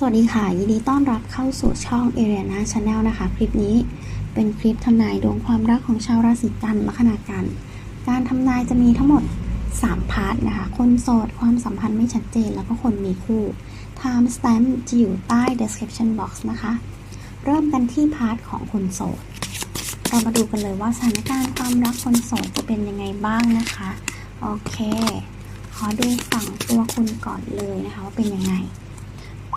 สวัสดีค่ะ ยินดีต้อนรับเข้าสู่ช่อง a r i a n a Channel นะคะ คลิปนี้เป็นคลิปทำนายดวงความรักของชาวราศีกันลัคนากัน การทำนายจะมีทั้งหมด 3 พาร์ทนะคะ คนโสด ความสัมพันธ์ไม่ชัดเจน แล้วก็คนมีคู่ Time Stamp จะอยู่ใต้ description box นะคะ เริ่มกันที่พาร์ทของคนโสด เรามาดูกันเลยว่าสถานการณ์ความรักคนโสดจะเป็นยังไงบ้างนะคะ โอเค ขอดูฝั่งตัวคุณก่อนเลยนะคะว่าเป็นยังไง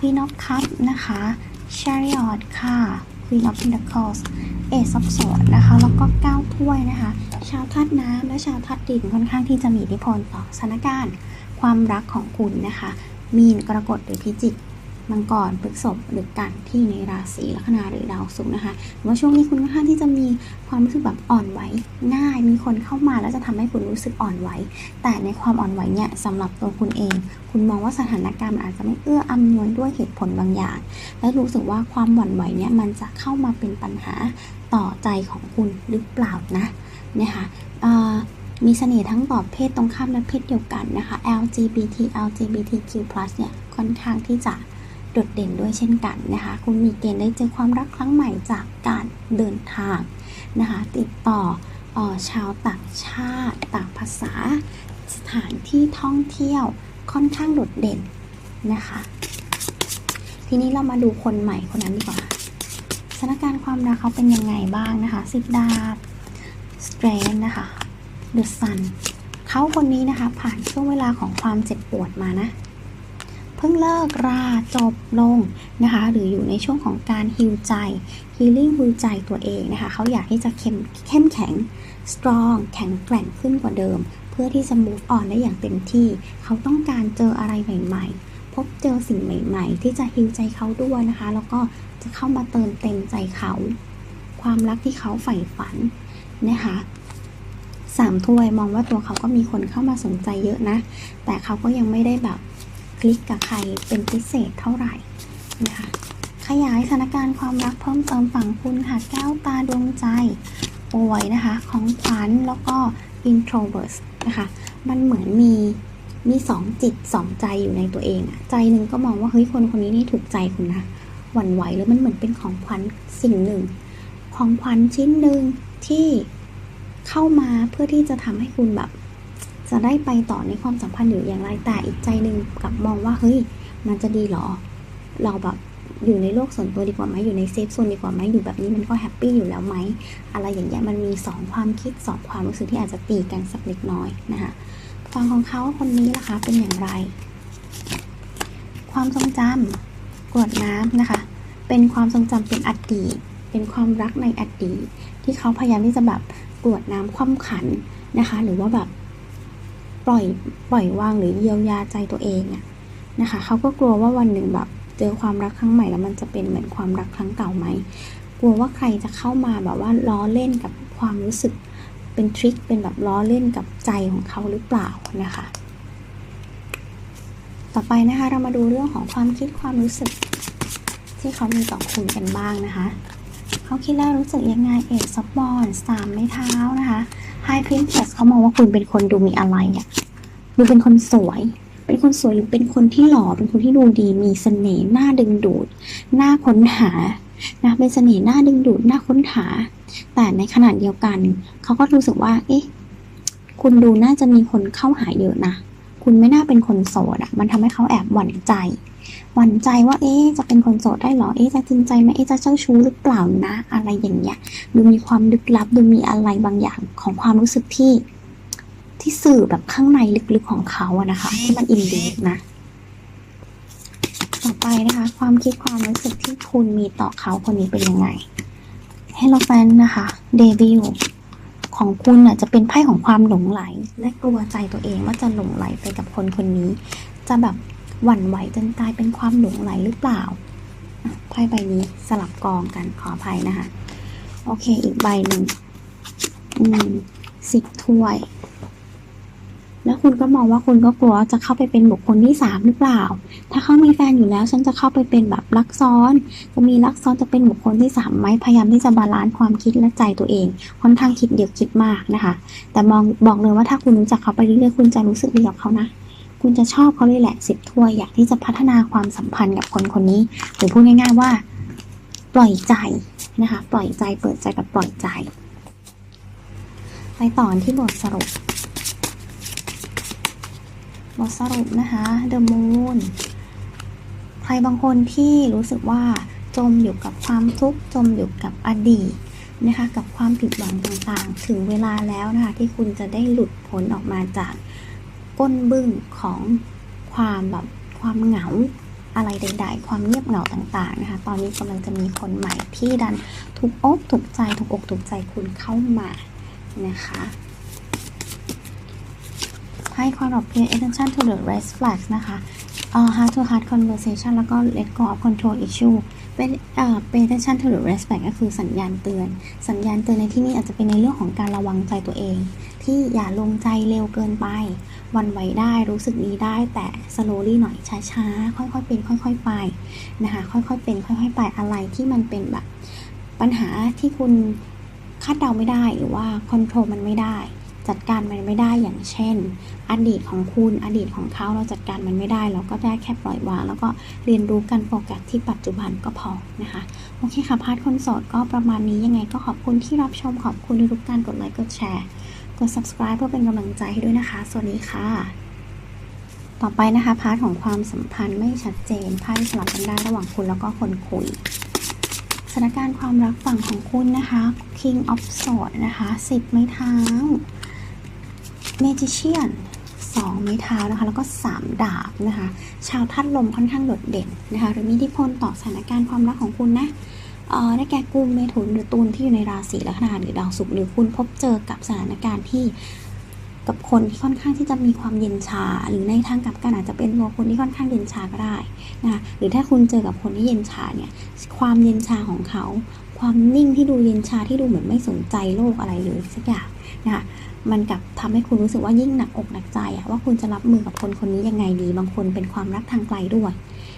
Queen of Cups นะคะ Chariot ค่ะ Queen of Pentacles Ace of Swords นะคะ แล้วก็9ถ้วยนะคะ ชาวธาตุน้ำและชาวธาตุดินค่อนข้างที่จะมีอิทธิพลต่อสถานการณ์ ความรักของคุณนะคะ มีนกรกฎหรือพิจิก มังกรพฤษภหรือกันที่ในราศีลัคนาหรือดาวศุกร์นะคะว่าช่วงนี้คุณค่อนข้างที่จะมีความรู้สึกแบบอ่อนไหวง่าย มีคนเข้ามาแล้วจะทำให้คุณรู้สึกอ่อนไหว แต่ในความอ่อนไหวเนี่ยสำหรับตัวคุณเอง คุณมองว่าสถานการณ์มันอาจจะไม่เอื้ออำนวยด้วยเหตุผลบางอย่าง และรู้สึกว่าความหวั่นไหวเนี่ยมันจะเข้ามาเป็นปัญหาต่อใจของคุณหรือเปล่านะนะคะมีเสน่ห์ทั้งต่อเพศตรงข้ามและเพศเดียวกันนะคะ LGBT LGBTQ+ เนี่ยค่อนข้างที่จะ โดดเด่นด้วยเช่นกันนะคะ คุณมีเกณฑ์ได้เจอความรักครั้งใหม่จากการเดินทางนะคะ ติดต่อออชาวต่างชาติ ต่างภาษา สถานที่ท่องเที่ยวค่อนข้างโดดเด่นนะคะ ทีนี้เรามาดูคนใหม่คนนั้นดีกว่าสถานการณ์ความรักเขาเป็นยังไงบ้างนะคะสิบดาบ strength นะคะ the sun เขาคนนี้นะคะผ่านช่วงเวลาของความเจ็บปวดมานะ พิ่งเลิกราจบลงนะคะ หรืออยู่ในช่วงของการฮิวใจ healing ฮิวใจตัวเองนะคะเขาอยากที่จะเข้มเข้มแข็ง strong แข็งแกร่งขึ้นกว่าเดิม เพื่อที่จะ move on ได้อย่างเต็มที่ เขาต้องการเจออะไรใหม่ๆ พบเจอสิ่งใหม่ๆ ที่จะฮิวใจเขาด้วยนะคะ แล้วก็จะเข้ามาเติมเต็มใจเขา ความรักที่เขาใฝ่ฝันนะคะสามถ้วยมองว่าตัวเขาก็มีคนเข้ามาสนใจเยอะนะ แต่เขาก็ยังไม่ได้แบบ คลิกกับใครเป็นพิเศษเท่าไหร่นะคะขยายสถานการณ์ความรักเพิ่มเติมฝั่งคุณค่ะแก้วตาดวงใจป่วยนะคะของขวัญแล้วก็ introvert นะคะมันเหมือนมีมีสองจิตสองใจอยู่ในตัวเองอะใจหนึ่งก็มองว่าเฮ้ยคนคนนี้นี่ถูกใจคุณนะหวั่นไหวแล้วมันเหมือนเป็นของขวัญสิ่งหนึ่ง ของขวัญชิ้นหนึ่งที่เข้ามาเพื่อที่จะทำให้คุณแบบ จะได้ไปต่อในความสัมพันธ์หรืออย่างไรแต่อีกใจหนึ่งกลับมองว่าเฮ้ยมันจะดีหรอ เราแบบอยู่ในโลกส่วนตัวดีกว่าไหมอยู่ในเซฟโซนดีกว่าไหมอยู่แบบนี้มันก็แฮปปี้อยู่แล้วไหมอะไรอย่างเงี้ยมันมีสองความคิดสองความรู้สึกที่อาจจะตีกันสักเล็กน้อยนะคะฟังของเขาคนนี้ล่ะคะเป็นอย่างไร ความทรงจำกรวดน้ำนะคะ เป็นความทรงจำเป็นอดีตเป็นความรักในอดีตที่เขาพยายามที่จะแบบกรวดน้ำคว่ำขันนะคะ หรือว่าแบบ ปล่อยปล่อยวางหรือเยียวยาใจตัวเองอะนะคะเขาก็กลัวว่าวันหนึ่งแบบเจอความรักครั้งใหม่แล้วมันจะเป็นเหมือนความรักครั้งเก่าไหมกลัวว่าใครจะเข้ามาแบบว่าล้อเล่นกับความรู้สึกเป็นทริคเป็นแบบล้อเล่นกับใจของเขาหรือเปล่านะคะ ต่อไปนะคะเรามาดูเรื่องของความคิดความรู้สึก ที่เขามีต่อคุณกันบ้างนะคะ เขาคิดแล้วรู้สึกยังไงเอกซับบอลสามไม้เท้านะคะ ไฮพรินเ e สเขามองว่าคุณเป็นคนดูมีอะไรอะ่ะดูเป็นคนสวย เป็นคนสวยหรือเป็นคนที่หล่อ เป็นคนที่ดูดี มีเสน่ห์ น่าดึงดูด น่าค้นหา นะ เป็นเสน่ห์ น่าดึงดูด น่าค้นหา แต่ในขณะเดียวกัน เขาก็รู้สึกว่า เอ๊ะ คุณดูน่าจะมีคนเข้าหาเยอะนะ คุณไม่น่าเป็นคนโสดอะมันทำให้เขาแอบหวั่นใจ หวั่นใจว่าเอ๊จะเป็นคนโสดได้หรอเอ๊จะจริงใจไหมเอ๊จะเจ้าชู้หรือเปล่านะ อะไรอย่างเงี้ยดูมีความลึกลับดูมีอะไรบางอย่างของความรู้สึกที่ ที่สื่อแบบข้างในลึกๆของเขาอะนะคะ ที่มันอินดีนะต่อไปนะคะ ความคิดความรู้สึกที่คุณมีต่อเขาคนนี้เป็นยังไง h e l l o f a n นนะคะเดบิวของคุณน่ะจะเป็นไพ่ของความหลงไหล และกลัวใจตัวเองว่าจะหลงไหลไปกับคนคนนี้ จะแบบ หวั่นไหวจนกลายเป็นความหลงไหลหรือเปล่าไพ่ใบนี้สลับกองกันขออภัยนะคะ โอเคอีกใบหนึ่งอืมสิบถ้วย แล้วคุณก็มองว่าคุณก็กลัวจะเข้าไปเป็นบุคคลที่สามหรือเปล่า ถ้าเขามีแฟนอยู่แล้วฉันจะเข้าไปเป็นแบบรักซ้อน จะมีรักซ้อนจะเป็นบุคคลที่สามไหมพยายามที่จะบาลานซ์ความคิดและใจตัวเองค่อนข้างคิดเยอะคิดมากนะคะ แต่มองบอกเลยว่าถ้าคุณรู้จักเขาไปเรื่อยๆคุณจะรู้สึกดีกับเขานะ คุณจะชอบเขาเลยแหละสิบถ้วยอยากที่จะพัฒนาความสัมพันธ์กับคนคนนี้ หรือพูดง่าย ๆว่า ปล่อยใจนะคะ ปล่อยใจเปิดใจกับปล่อยใจ ไปต่อที่บทสรุป บทสรุปนะคะ The Moon ใครบางคนที่รู้สึกว่าจมอยู่กับความทุกข์จมอยู่กับอดีตนะคะกับความผิดหวังต่างๆ ถึงเวลาแล้วนะคะที่คุณจะได้หลุดพ้นออกมาจาก ก้นบึ้งของความแบบความเหงาอะไรใด ๆ ความเงียบเหงาต่างๆนะคะ ตอนนี้กำลังจะมีคนใหม่ที่ดันถูกอกถูกใจถูกอกถูกใจคุณเข้ามานะคะให้ความแบบ pay attention to the red flags นะคะ uh, heart to heart conversation แล้วก็ let go of control issue เป็นเอ่อ attention to the red flag ก็คือสัญญาณเตือน สัญญาณเตือนในที่นี้อาจจะเป็นในเรื่องของการระวังใจตัวเอง ที่อย่าลงใจเร็วเกินไป วันไหวได้รู้สึกดีได้แต่ slowly หน่อยช้าๆ ค่อยๆเป็นค่อย ๆ ไปนะคะค่อยๆเป็นค่อยๆไปอะไรที่มันเป็นแบบปัญหาที่คุณคาดเดาไม่ได้หรือว่า control มันไม่ได้ จัดการมันไม่ได้อย่างเช่น อดีตของคุณอดีตของเขาเราจัดการมันไม่ได้ เราก็ได้แค่ปล่อยวาง แล้วก็เรียนรู้การโฟกัสที่ปัจจุบันก็พอนะคะโอเคค่ะพาร์ทคนโสดก็ประมาณนี้ยังไงก็ขอบคุณที่รับชมขอบคุณทุกการกดไลค์กดแชร์กด subscribe เพื่อเป็นกำลังใจให้ด้วยนะคะ สวัสดีค่ะ ต่อไปนะคะพาร์ทของความสัมพันธ์ไม่ชัดเจนไพ่สลับกันได้ระหว่างคุณแล้วก็คนคุยสถานการณ์ความรักฝั่งของคุณนะคะ King of Swords นะคะ10ไม้เท้า Magician 2ไม้เท้านะคะ แล้วก็ 3 ดาบนะคะ ชาวธาตุลมค่อนข้างโดดเด่นนะคะ หรือมีอิทธิพลต่อสถานการณ์ความรักของคุณนะเอ่อได้แก่กุมเมถุนหรือตุลที่อยู่ในราศีลัคนาหรือดาวศุกร์หรือคุณพบเจอกับสถานการณ์ที่กับคนที่ค่อนข้างที่จะมีความเย็นชา หรือในทางกลับกันอาจจะเป็นตัวคนที่ค่อนข้างเย็นชาก็ได้นะหรือถ้าคุณเจอกับคนที่เย็นชาเนี่ยความเย็นชาของเขา ความนิ่งที่ดูเย็นชาที่ดูเหมือนไม่สนใจโลกอะไรเลยสักอย่างนะคะมันกลับทำให้คุณรู้สึกว่ายิ่งหนักอกหนักใจอะว่าคุณจะรับมือกับคนคนนี้ยังไงดี บางคนเป็นความรักทางไกลด้วย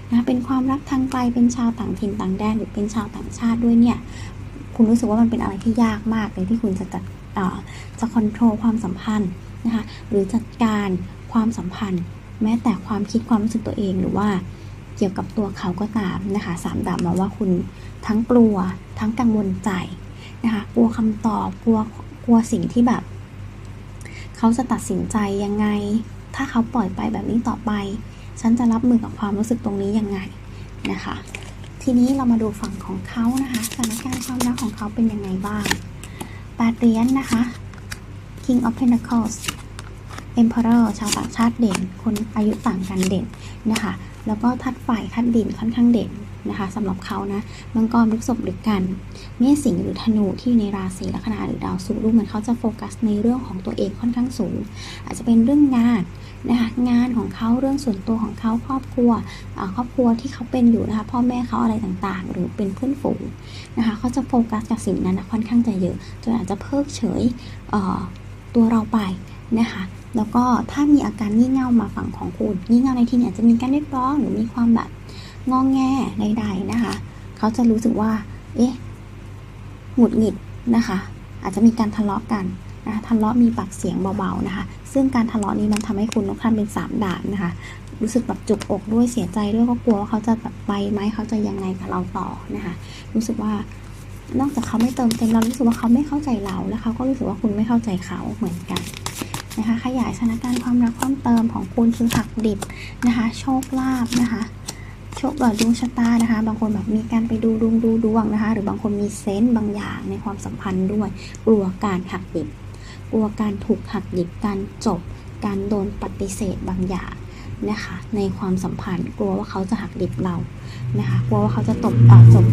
นะเป็นความรักทางไกลเป็นชาวต่างถิ่นต่างแดนหรือเป็นชาวต่างชาติด้วยเนี่ยคุณรู้สึกว่ามันเป็นอะไรที่ยากมากเลยที่คุณจะจัดจะคอนโทรลความสัมพันธ์นะคะหรือจัดการความสัมพันธ์ แม้แต่ความคิดความรู้สึกตัวเองหรือว่าเกี่ยวกับตัวเขาก็ตามนะคะสามดาบมาว่าคุณ ทั้งกลัว ทั้งกังวลใจนะคะกลัวคำตอบกลัวกลัวสิ่งที่แบบ เขาจะตัดสินใจยังไง ถ้าเขาปล่อยไปแบบนี้ต่อไป ฉันจะรับมือกับความรู้สึกตรงนี้ยังไงนะคะ ทีนี้เรามาดูฝั่งของเขานะคะสถานการณ์ความรักของเขาเป็นยังไงบ้างแปดเหรียญนะคะ King of Pentacles Emperor ชาวต่างชาติเด่น คนอายุต่างกันเด่นนะคะ แล้วก็ทัดฝ่ายทัดดินค่อนข้างเด่น นะคะสำหรับเขานะมังกรพฤษภหรือกันเมษสิงห์หรือธนูที่อยู่ในราศีลัคนาหรือดาวศุกร์ดูเหมือนเขาจะโฟกัสในเรื่องของตัวเองค่อนข้างสูง อาจจะเป็นเรื่องงานนะคะงานของเขาเรื่องส่วนตัวของเขาครอบครัวครอบครัวที่เขาเป็นอยู่นะคะพ่อแม่เขาอะไรต่างๆ หรือเป็นเพื่อนฝูงนะคะเขาจะโฟกัสกับสิ่งนั้นนะค่อนข้างจะเยอะจนอาจจะเพิกเฉยตัวเราไปนะคะแล้วก็ถ้ามีอาการงี่เง่ามาฝั่งของคุณงี่เง่าในที่นี้อาจจะมีการเรียกร้องหรือมีความแบบ งองแงใดๆนะคะ เขาจะรู้สึกว่า เอ๊ะหงุดหงิดนะคะ อาจจะมีการทะเลาะกันนะคะทะเลาะมีปากเสียงเบาๆนะคะ ซึ่งการทะเลาะนี้มันทำให้คุณนกท่านเป็นสามด่านนะคะ รู้สึกแบบจุกอกด้วยเสียใจด้วยก็กลัวว่าเขาจะแบบไปไหมเขาจะยังไงกับเราต่อนะคะ รู้สึกว่านอกจากเขาไม่เติมเต็มเรารู้สึกว่าเขาไม่เข้าใจเราแล้วเขาก็รู้สึกว่าคุณไม่เข้าใจเขาเหมือนกันนะคะ ขยายสถานการณ์ความรักเพิ่มเติมของคุณคือหักดิบนะคะ โชคลาภนะคะ โชคดวงชะตานะคะ บางคนแบบมีการไปดูดวงดูดวงนะคะ หรือบางคนมีเซนต์บางอย่างในความสัมพันธ์ด้วย กลัวการหักดิบ กลัวการถูกหักดิบการจบ การโดนปฏิเสธบางอย่าง นะคะ ในความสัมพันธ์กลัวว่าเขาจะหักดิบเรานะคะกลัวว่าเขาจะตบจบ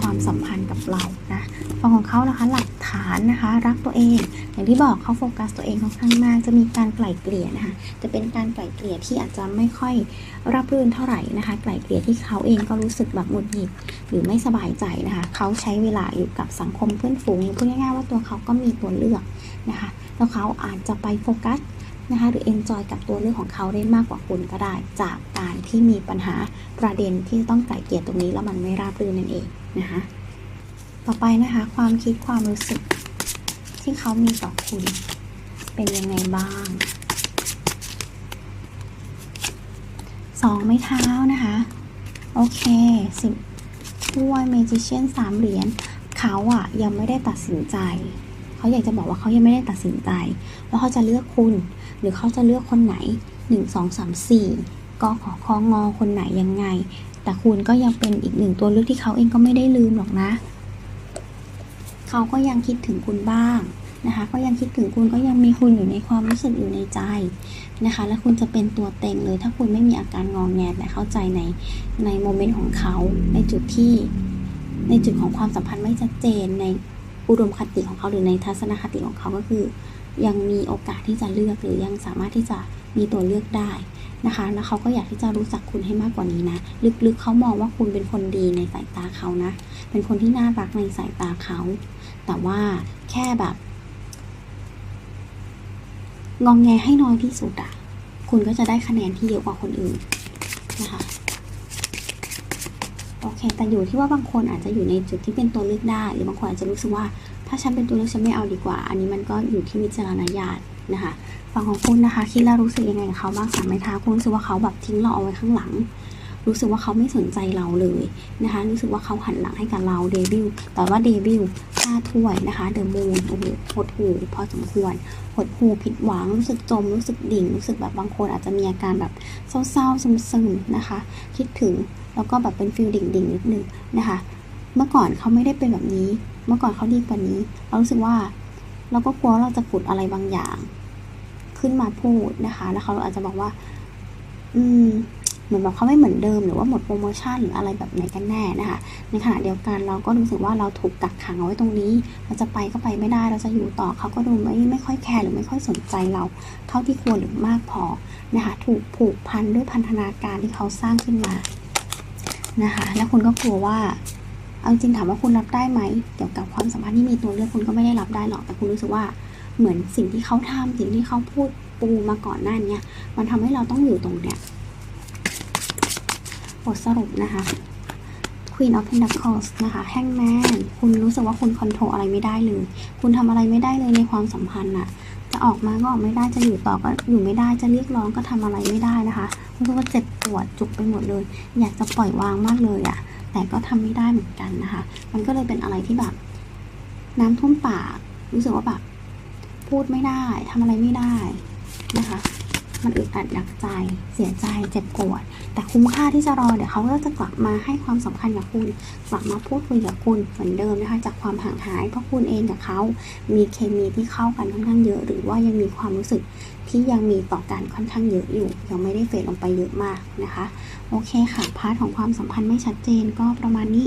ความสัมพันธ์กับเรานะฝั่งของเขานะคะหลักฐานนะคะ รักตัวเอง อย่างที่บอกเขาโฟกัสตัวเองค่อนข้างมาก จะมีการไกล่เกลี่ยนะคะจะเป็นการไกล่เกลี่ยที่อาจจะไม่ค่อยรับรื่นเท่าไหร่นะคะ ไกล่เกลี่ยที่เขาเองก็รู้สึกแบบหงุดหงิดหรือไม่สบายใจนะคะ เขาใช้เวลาอยู่กับสังคมเพื่อนฝูงพูดง่ายๆว่าตัวเขาก็มีตัวเลือกนะคะ แล้วเขาอาจจะไปโฟกัส นะคะหรือ enjoy กับตัวเลือกของเขาได้มากกว่าคุณก็ได้ จากการที่มีปัญหาประเด็นที่ต้องไกล่เกลี่ยตรงนี้แล้วมันไม่ราบรื่นนั่นเองนะคะต่อไปนะคะความคิดความรู้สึกที่เขามีต่อคุณเป็นยังไงบ้างสองไม้เท้านะคะ โอเคสิบถ้วยเมจิเชียนสามเหรียญเขาอะยังไม่ได้ตัดสินใจ เขาอยากจะบอกว่าเขายังไม่ได้ตัดสินใจ ว่าเขาจะเลือกคุณ หรือเขาจะเลือกคนไหนหนึ่งสองสามสี่ก็ขอคองอคนไหนยังไง แต่คุณก็ยังเป็นอีกหนึ่งตัวเลือกที่เขาเองก็ไม่ได้ลืมหรอกนะ เขาก็ยังคิดถึงคุณบ้างนะคะ ก็ยังคิดถึงคุณก็ยังมีคุณอยู่ในความรู้สึกอยู่ในใจนะคะ และคุณจะเป็นตัวเต็งเลย ถ้าคุณไม่มีอาการงองแงแต่เข้าใจในในโมเมนต์ของเขาในจุดที่ในจุดของความสัมพันธ์ไม่ชัดเจนในอุดมคติของเขาหรือในทัศนคติของเขาก็คือ ยังมีโอกาสที่จะเลือกหรือยังสามารถที่จะมีตัวเลือกได้นะคะ แล้วเขาก็อยากที่จะรู้จักคุณให้มากกว่านี้นะ ลึกๆเขามองว่าคุณเป็นคนดีในสายตาเขานะ เป็นคนที่น่ารักในสายตาเขา แต่ว่าแค่แบบ งองแงให้น้อยที่สุดอะคุณก็จะได้คะแนนที่เยอะกว่าคนอื่นนะคะโอเค แต่อยู่ที่ว่าบางคนอาจจะอยู่ในจุดที่เป็นตัวเลือกได้ หรือบางคนอาจจะรู้สึกว่า ถ้าฉันเป็นตัวเลือกฉันไม่เอาดีกว่า อันนี้มันก็อยู่ที่วิจารณญาณนะคะฝั่งของคุณนะคะ คิดแล้วรู้สึกยังไงกับเขาบ้างสามไม้เท้าคุณรู้สึกว่าเขาแบบทิ้งเราเอาไว้ข้างหลัง รู้สึกว่าเขาไม่สนใจเราเลยนะคะ รู้สึกว่าเขาหันหลังให้กับเราเดบิวแต่ว่าเดบิวต์ห้าถ้วยนะคะเดอะมูนโอ้โหหดหูพอสมควรหดหูผิดหวังรู้สึกจมรู้สึกดิ่ง รู้สึกแบบบางคนอาจจะมีอาการแบบเศร้าๆซึมๆนะคะ คิดถึงแล้วก็แบบเป็นฟิลดิ่งๆนิดนึงนะคะ เมื่อก่อนเขาไม่ได้เป็นแบบนี้ เมื่อก่อนเขาดีกว่านี้ เรารู้สึกว่าเราก็กลัวเราจะขุดอะไรบางอย่าง ขึ้นมาพูดนะคะ แล้วเขาอาจจะบอกว่า อืมเหมือนแบบเขาไม่เหมือนเดิมหรือว่าหมดโปรโมชั่นหรืออะไรแบบไหนกันแน่นะคะ ในขณะเดียวกันเราก็รู้สึกว่าเราถูกกักขังเอาไว้ตรงนี้ เราจะไปก็ไปไม่ได้ เราจะอยู่ต่อเขาก็ดูไม่ไม่ค่อยแคร์หรือไม่ค่อยสนใจเราเท่าที่ควรหรือมากพอนะคะ ถูกผูกพันด้วยพันธนาการที่เขาสร้างขึ้นมานะคะ แล้วคุณก็กลัวว่า เอาจริงถามว่าคุณรับได้ไหมเกี่ยวกับความสัมพันธ์ที่มีตัวเลือกคุณก็ไม่ได้รับได้หรอก แต่คุณรู้สึกว่าเหมือนสิ่งที่เขาทำสิ่งที่เขาพูดปูมาก่อนหน้าเนี้ยมันทำให้เราต้องอยู่ตรงเนี้ยบทสรุปนะคะ Queen of Pentacles นะคะ Hangman คุณรู้สึกว่าคุณคอนโทรลอะไรไม่ได้เลย คุณทำอะไรไม่ได้เลยในความสัมพันธ์น่ะจะ ออกมาก็ออกไม่ได้จะอยู่ต่อก็อยู่ไม่ได้จะเรียกร้องก็ทำอะไรไม่ได้นะคะรู้สึกว่าเจ็บปวดจุกไปหมดเลย อยากจะปล่อยวางมากเลยอะแต่ก็ทำไม่ได้เหมือนกันนะคะ มันก็เลยเป็นอะไรที่แบบ น้ำท่วมปากรู้สึกว่าแบบพูดไม่ได้ทำอะไรไม่ได้นะคะ มันอึดอัดหนักใจ เสียใจ เจ็บปวด แต่คุ้มค่าที่จะรอ เดี๋ยวเขาก็จะกลับมาให้ความสำคัญกับคุณ กลับมาพูดคุยกับคุณเหมือนเดิมนะคะ จากความห่างหาย เพราะคุณเองกับเขา มีเคมีที่เข้ากันค่อนข้างเยอะ หรือว่ายังมีความรู้สึกที่ยังมีต่อกันค่อนข้างเยอะอยู่ ยังไม่ได้เฟดลงไปเยอะมากนะคะ โอเคค่ะ พาร์ทของความสัมพันธ์ไม่ชัดเจนก็ประมาณนี้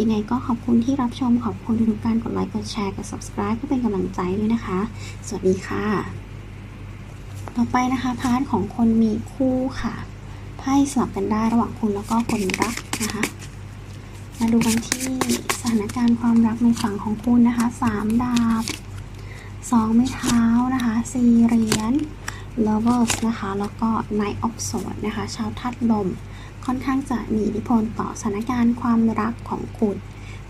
ยังไงก็ขอบคุณที่รับชม ขอบคุณทุกการกดไลค์ กดแชร์ กด subscribe เพื่อเป็นกำลังใจด้วยนะคะ สวัสดีค่ะ ต่อไปนะคะพาร์ทของคนมีคู่ค่ะไพ่สลับกันได้ระหว่างคุณแล้วก็คนรักนะคะมาดูกันที่สถานการณ์ความรักในฝั่งของคุณนะคะสามดาบสองไม้เท้านะคะสี่เหรียญ lovers นะคะ แล้วก็ knight of swords นะคะ ชาวธาตุลม ค่อนข้างจะมีอิทธิพลต่อสถานการณ์ความรักของคุณ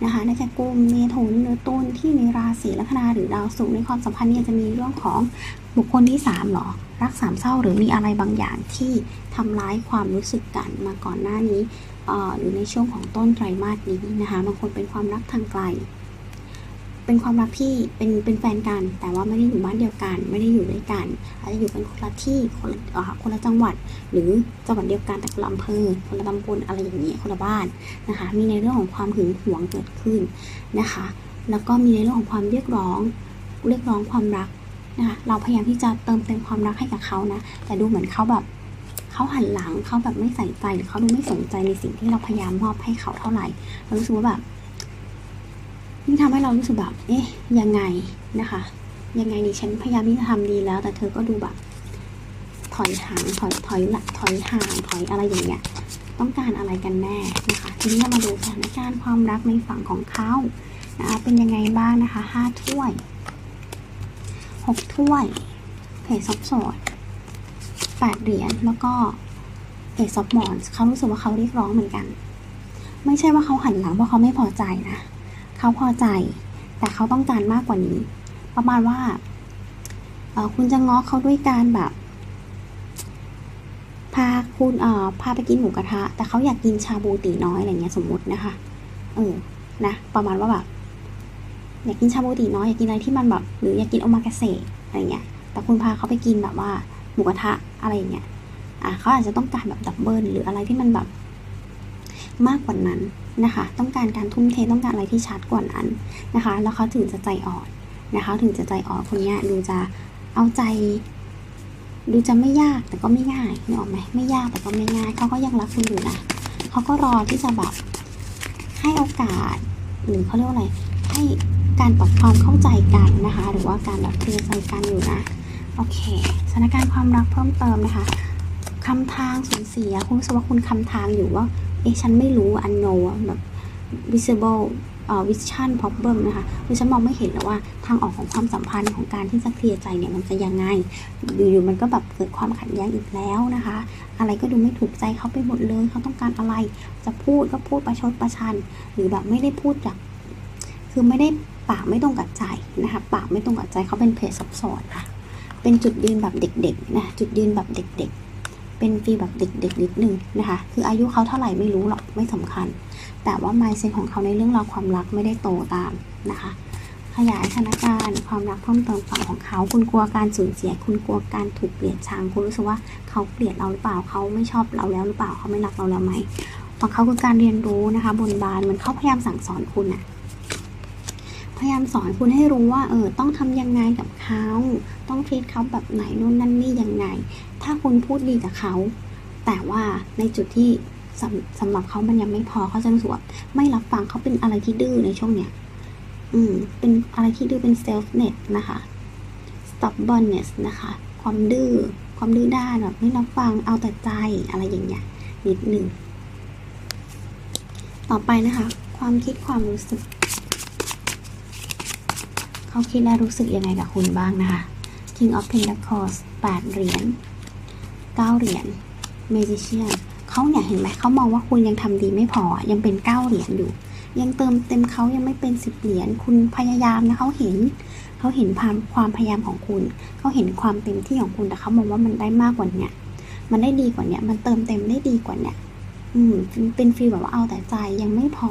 นะคะได้แก่กลุ่มเมถุนหรือตุลที่มีราศีลัคนาหรือดาวศุกร์ในความสัมพันธ์เนี่ยจะมีเรื่องของบุคคลที่3หรอรักสามเศร้าหรือมีอะไรบางอย่างที่ทำร้ายความรู้สึกกันมาก่อนหน้านี้หรือในช่วงของต้นไตรมาสนี้นะคะบางคนเป็นความรักทางไกล เป็นความรักที่เป็นเป็นแฟนกัน แต่ว่าไม่ได้อยู่บ้านเดียวกัน ไม่ได้อยู่ด้วยกัน อาจจะอยู่กันคนละที่คนละเอ่อคนละจังหวัด หรือจังหวัดเดียวกันแต่คนละอำเภอคนละตำบลอะไรอย่างเงี้ยคนละบ้านนะคะ มีในเรื่องของความหึงหวงเกิดขึ้นนะคะ แล้วก็มีในเรื่องของความเรียกร้อง เรียกร้องความรักนะคะเราพยายามที่จะเติมเต็มความรักให้กับเขานะแต่ดูเหมือนเขาแบบเขาหันหลังเขาแบบไม่ใส่ใจหรือเขาดูไม่สนใจในสิ่งที่เราพยายามมอบให้เขาเท่าไหร่เรารู้สึกว่าแบบ นี่ทำให้เรารู้สึกแบบ เอ๊ะ ยังไงนะคะ ยังไงดีฉันพยายามที่จะทำดีแล้ว แต่เธอก็ดูแบบ ถอยห่างถอยถอยหลักถอยห่างถอยอะไรอย่างเงี้ย ต้องการอะไรกันแน่นะคะ ทีนี้เรามาดูสถานการณ์ความรักในฝั่งของเขานะคะเป็นยังไงบ้างนะคะห้าถ้วยหกถ้วยเพจซับสอดแปดเหรียญแล้วก็เพจซับมอนเขารู้สึกว่าเขาเรียกร้องเหมือนกัน ไม่ใช่ว่าเขาหันหลังเพราะเขาไม่พอใจนะ เขาพอใจ แต่เขาต้องการมากกว่านี้ ประมาณว่าคุณจะง้อเขาด้วยการแบบ พาคุณเอ่อพาไปกินหมูกระทะ แต่เขาอยากกินชาบูตีน้อยอะไรเงี้ยสมมตินะคะเออนะประมาณว่าแบบอยากกินชาบูตีน้อยอยากกินอะไรที่มันแบบ หรืออยากกินโอมากาเสะอะไรเงี้ย แต่คุณพาเขาไปกินแบบว่าหมูกระทะอะไรอย่างเงี้ยอะเขาอาจจะต้องการแบบดับเบิลหรืออะไรที่มันแบบมากกว่านั้น นะคะ ต้องการการทุ่มเทต้องการอะไรที่ชัดกว่านั้นนะคะ แล้วเขาถึงจะใจอ่อนนะคะ ถึงจะใจอ่อนคนนี้ดูจะเอาใจ ดูจะไม่ยากแต่ก็ไม่ง่ายนึกออกไหมไม่ยากแต่ก็ไม่ง่ายเขาก็ยังรักคุณอยู่นะเขาก็รอที่จะแบบให้โอกาส หรือเขาเรียกว่าอะไรให้การปรับความเข้าใจกันนะคะ หรือว่าการแบบเคลียร์ใจกันอยู่นะโอเคสถานการณ์ความรักเพิ่มเติมนะคะคำทางสูญเสีย คุณรู้สึกว่าคุณคำทางอยู่ว่า เอ๊ะฉันไม่รู้อันโนแบบ visible อ่อ vision problem นะคะคือฉันมองไม่เห็นแล้วว่าทางออกของความสัมพันธ์ของการที่จะเคลียร์ใจเนี่ยมันจะยังไง อยู่ๆมันก็แบบเกิดความขัดแย้งอีกแล้วนะคะ อะไรก็ดูไม่ถูกใจเขาไปหมดเลยเขาต้องการอะไร จะพูดก็พูดประชดประชัน หรือแบบไม่ได้พูดจาก คือไม่ได้ปากไม่ตรงกับใจนะคะ ปากไม่ตรงกับใจเขาเป็นเพจซับซ้อนค่ะ เป็นจุดยืนแบบเด็กๆนะ จุดยืนแบบเด็กๆ เป็นฟีลแบบเด็กๆนิดนึงนะคะ คืออายุเขาเท่าไหร่ไม่รู้หรอกไม่สำคัญ แต่ว่า mindset ของเขาในเรื่องราวความรักไม่ได้โตตามนะคะ ขยายสถานการณ์ความรักเพิ่มเติมฝั่งของเขา คุณกลัวการสูญเสีย คุณกลัวการถูกเกลียดชัง คุณรู้สึกว่าเขาเกลียดเราหรือเปล่าเขาไม่ชอบเราแล้วหรือเปล่าเขาไม่รักเราแล้วไหมฝั่งเขาคือการเรียนรู้นะคะ บนบานเหมันเขาพยายามสั่งสอนคุณอะ พยายามสอนคุณให้รู้ว่าเออต้องทำยังไงกับเขา ต้องทรีตเขาแบบไหนนู่นนั่นนี่ยังไง ถ้าคุณพูดดีกับเขา แต่ว่าในจุดที่สำสำหรับเขามันยังไม่พอเขาจะรู้สึกว่าไม่รับฟังเขาเป็นอะไรที่ดื้อในช่วงเนี้ย อืม เป็นอะไรที่ดื้อเป็น selfness นะคะ stubbornness นะคะ ความดื้อ ความดื้อด้านแบบไม่รับฟังเอาแต่ใจอะไรอย่างเงี้ยนิดหนึ่ง ต่อไปนะคะ ความคิดความรู้สึก เขาคิดและรู้สึกยังไงกับคุณบ้างนะคะ King of Pentacles 8เหรียญ9เหรียญ Magician เขาเนี่ยเห็นไหมเขามองว่าคุณยังทำดีไม่พอยังเป็น 9 เหรียญอยู่ ยังเติมเต็มเขายังไม่เป็น 10 เหรียญคุณพยายามนะเขาเห็นเขาเห็นความความพยายามของคุณเขาเห็นความเต็มที่ของคุณแต่เขามองว่ามันได้มากกว่านี้มันได้ดีกว่านี้มันเติมเต็มได้ดีกว่านี้ อืมเป็นฟีลแบบว่าเอาแต่ใจยังไม่พอ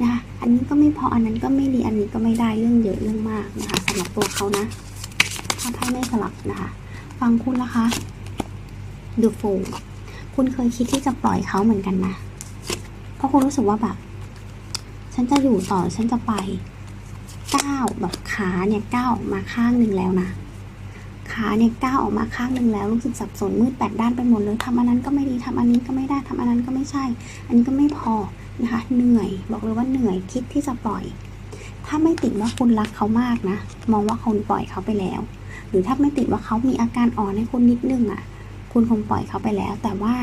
นะคะอันนี้ก็ไม่พออันนั้นก็ไม่ดีอันนี้ก็ไม่ได้เรื่องเยอะเรื่องมากนะคะสำหรับตัวเขานะถ้าไพ่ไม่สลับนะคะ ฟังคุณนะคะดูฟูคุณเคยคิดที่จะปล่อยเขาเหมือนกันนะ เพราะคุณรู้สึกว่าแบบ ฉันจะอยู่ต่อฉันจะไปก้าวแบบขาเนี่ยก้าวมาข้างหนึ่งแล้วนะ ขาเนี่ยก้าวออกมาข้างหนึ่งแล้วรู้สึกสับสนมืดแปดด้านไปหมดเลยทำอันนั้นก็ไม่ดีทำอันนี้ก็ไม่ได้ทำอันนั้นก็ไม่ใช่ อันนี้ก็ไม่พอนะคะเหนื่อยบอกเลยว่าเหนื่อยคิดที่จะปล่อย ถ้าไม่ติดว่าคุณรักเขามากนะ มองว่าคุณปล่อยเขาไปแล้ว หรือถ้าไม่ติดว่าเขามีอาการอ่อนให้คุณนิดนึงอะ คุณคงปล่อยเขาไปแล้ว แต่ว่า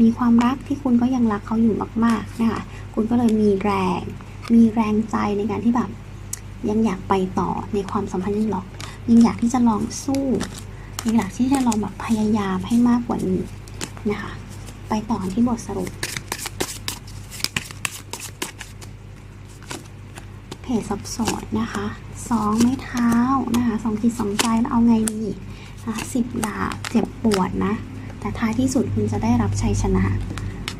มีความรักที่คุณก็ยังรักเขาอยู่มากๆนะคะคุณก็เลยมีแรง มีแรงใจในการที่แบบยังอยากไปต่อในความสัมพันธ์นี้หรอก ยังอยากที่จะลองสู้ยังอยากที่จะลองแบบพยายามให้มากกว่านี้นะคะ ไปต่อที่บทสรุปเพจซับซ้อนนะคะสองไม้เท้านะคะสองจิตสองใจแล้วเอาไงดีนะสิบดาเจ็บปวดนะ แต่ท้ายที่สุดคุณจะได้รับชัยชนะ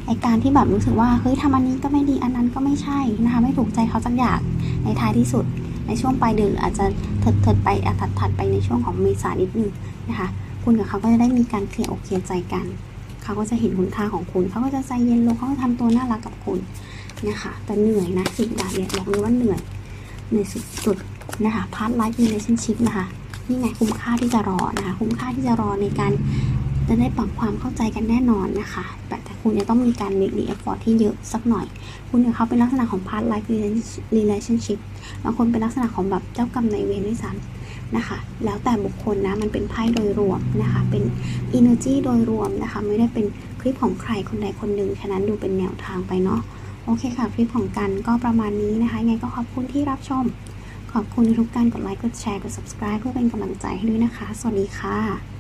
ไอการที่แบบรู้สึกว่าเฮ้ยทำอันนี้ก็ไม่ดีอันนั้นก็ไม่ใช่นะคะไม่ถูกใจเขาสักอย่างในท้ายที่สุด ในช่วงปลายเดือนหรืออาจจะเถิดเถิดไปอาถัดถัดไปในช่วงของเมษานิดนึงนะคะคุณกับเขาก็จะได้มีการเคลียร์อกเคลียร์ใจกัน เขาก็จะเห็นคุณค่าของคุณ เขาก็จะใจเย็นลงเขาก็ทำตัวน่ารักกับคุณนะคะแต่เหนื่อยนะสิบดาบเนี่ยบอกเลยว่าเหนื่อยในสุดๆนะคะพาร์ทไลฟ์ relationship นะคะนี่ไงคุ้มค่าที่จะรอนะคะคุ้มค่าที่จะรอในการจะได้ปรับความเข้าใจกันแน่นอนนะคะแคุณจะต้องมีการ make the effort ที่เยอะสักหน่อย คุณกับเขาเป็นลักษณะของ part life relationship บางคนเป็นลักษณะของแบบเจ้ากรรมนายเวรด้วยซ้ำนะคะ แล้วแต่บุคคลนะ มันเป็นไพ่โดยรวมนะคะ เป็น energy โดยรวมนะคะ ไม่ได้เป็นคลิปของใครคนใดคนหนึ่ง ฉะนั้นดูเป็นแนวทางไปเนาะ โอเคค่ะ คลิปของกันก็ประมาณนี้นะคะ ยังไงก็ขอบคุณที่รับชม ขอบคุณทุกการกดไลค์ กดแชร์ กด subscribe เพื่อเป็นกำลังใจให้ด้วยนะคะ สวัสดีค่ะ